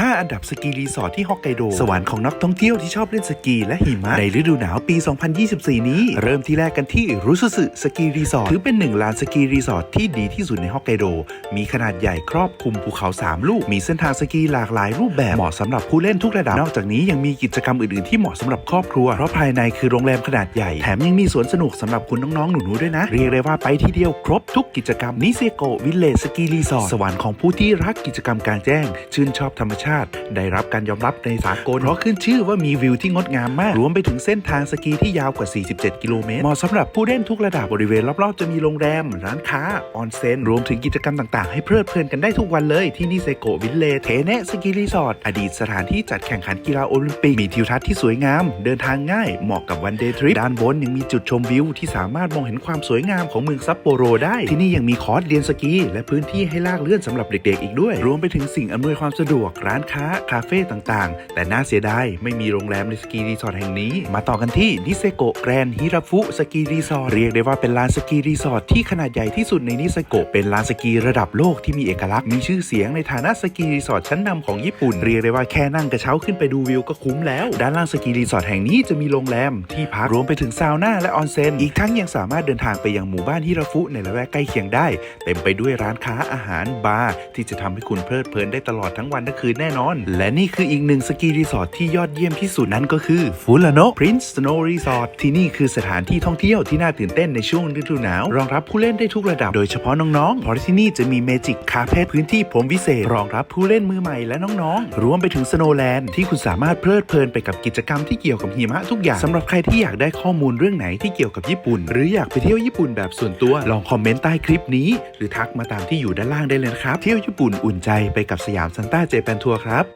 5 อันดับสกีรีสอร์ทที่ฮอกไกโด สวรรค์ของนักท่องเที่ยวที่ชอบเล่นสกีและหิมะ ในฤดูหนาวปี 2024 นี้ เริ่มที่แรกกันที่รุสุสึสกีรีสอร์ทถือเป็นหนึ่งลานสกีรีสอร์ทที่ดีที่สุดในฮอกไกโด มีขนาดใหญ่ครอบคลุมภูเขา 3 ลูก มีเส้นทางสกีหลากหลายรูปแบบเหมาะสำหรับผู้เล่นทุกระดับ นอกจากนี้ยังมีกิจกรรมอื่น ๆ ที่เหมาะสำหรับครอบครัว เพราะภายในคือโรงแรมขนาดใหญ่ แถมยังมีสวนสนุกสำหรับคุณน้อง ๆ หนู ๆ ด้วยนะ เรียกได้ว่าไปที่เดียวครบทุกกิจกรรมนิเซโกวิลเลจสกีรีสอร์ทสวรรค์ของผู้ที่รักกิจกรรมกลางแจ้ง ชื่นชอบธรรมชาติได้รับการยอมรับในสากล เพราะขึ้นชื่อว่ามีวิวที่งดงามมาก รวมไปถึงเส้นทางสกีที่ยาวกว่า 47 กิโลเมตร เหมาะสำหรับผู้เล่นทุกระดับบริเวณรอบๆ จะมีโรงแรม ร้านค้า ออนเซ็น รวมถึงกิจกรรมต่างๆ ให้เพลิดเพลินกันได้ทุกวันเลยที่นิเซโกวิลเลจเทเนะสกีรีสอร์ท อดีตสถานที่จัดแข่งขันกีฬาโอลิมปิก มีทิวทัศน์ที่สวยงาม เดินทางง่าย เหมาะกับวันเดย์ทริป ด้านบนยังมีจุดชมวิวที่สามารถมองเห็นความสวยงามของเมืองซัปโปโรได้ ที่นี่ยังมีคอร์สเรียนสกี และพื้นที่ให้ลากเลื่อนสำหรับเด็กๆ อีกด้วย รวมไปถึงสิ่งอำนวยความสะดวกร้านานค้า คาเฟ่ต่างๆ แต่น่าเสียดาย ไม่มีโรงแรมในสกีรีสอร์ทแห่งนี้ มาต่อกันที่นิเซโกแกรนฮิราฟุสกีรีสอร์ทเรียกได้ว่าเป็นลานสกีรีสอร์ทที่ขนาดใหญ่ที่สุดในนิเซโกเป็นลานสกีระดับโลกที่มีเอกลักษณ์มีชื่อเสียงในฐานะสกีรีสอร์ทชั้นนำของญี่ปุ่น เรียกได้ว่าแค่นั่งกระเช้าขึ้นไปดูวิวก็คุ้มแล้ว ด้านล่างสกีรีสอร์ทแห่งนี้จะมีโรงแรมที่พักรวมไปถึงซาวน่าและออนเซ็นอีกทั้งยังสามารถเดินทางไปยังหมู่บ้านฮิราฟุในละแวกใกล้เคียงได้ เต็มไปด้วยร้านค้าอาหารบาร์ที่จะทำให้คุณเพลิดเพลินได้ตลอดทั้งวันทั้งคืนแน่นอน และนี่คืออีกหนึ่งสกีรีสอร์ทที่ยอดเยี่ยมที่สุดนั่นก็คือฟูลาโนพรินซ์สโนว์รีสอร์ทที่นี่คือสถานที่ท่องเที่ยวที่น่าตื่นเต้นในช่วงฤดูหนาวรองรับผู้เล่นได้ทุกระดับ โดยเฉพาะน้องๆเพราะที่นี่จะมีเมจิกคาเพพื้นที่พรมวิเศษ รองรับผู้เล่นมือใหม่และน้องๆรวมไปถึงสโนว์แลนด์ที่คุณสามารถเพลิดเพลินไปกับกิจกรรมที่เกี่ยวกับหิมะทุกอย่างสำหรับใครที่อยากได้ข้อมูลเรื่องไหนที่เกี่ยวกับญี่ปุ่น หรืออยากไปเที่ยวญี่ปุ่นแบบส่วนตัวลองคอมเมนต์ใต้คลิปนี้ หรือทักมาตามที่อยู่ด้านล่างได้เลยนะครับเที่ยวญี่ปุ่นอุ่นใจไปกับสยามซันต้าเจแปนทัวร์ครับ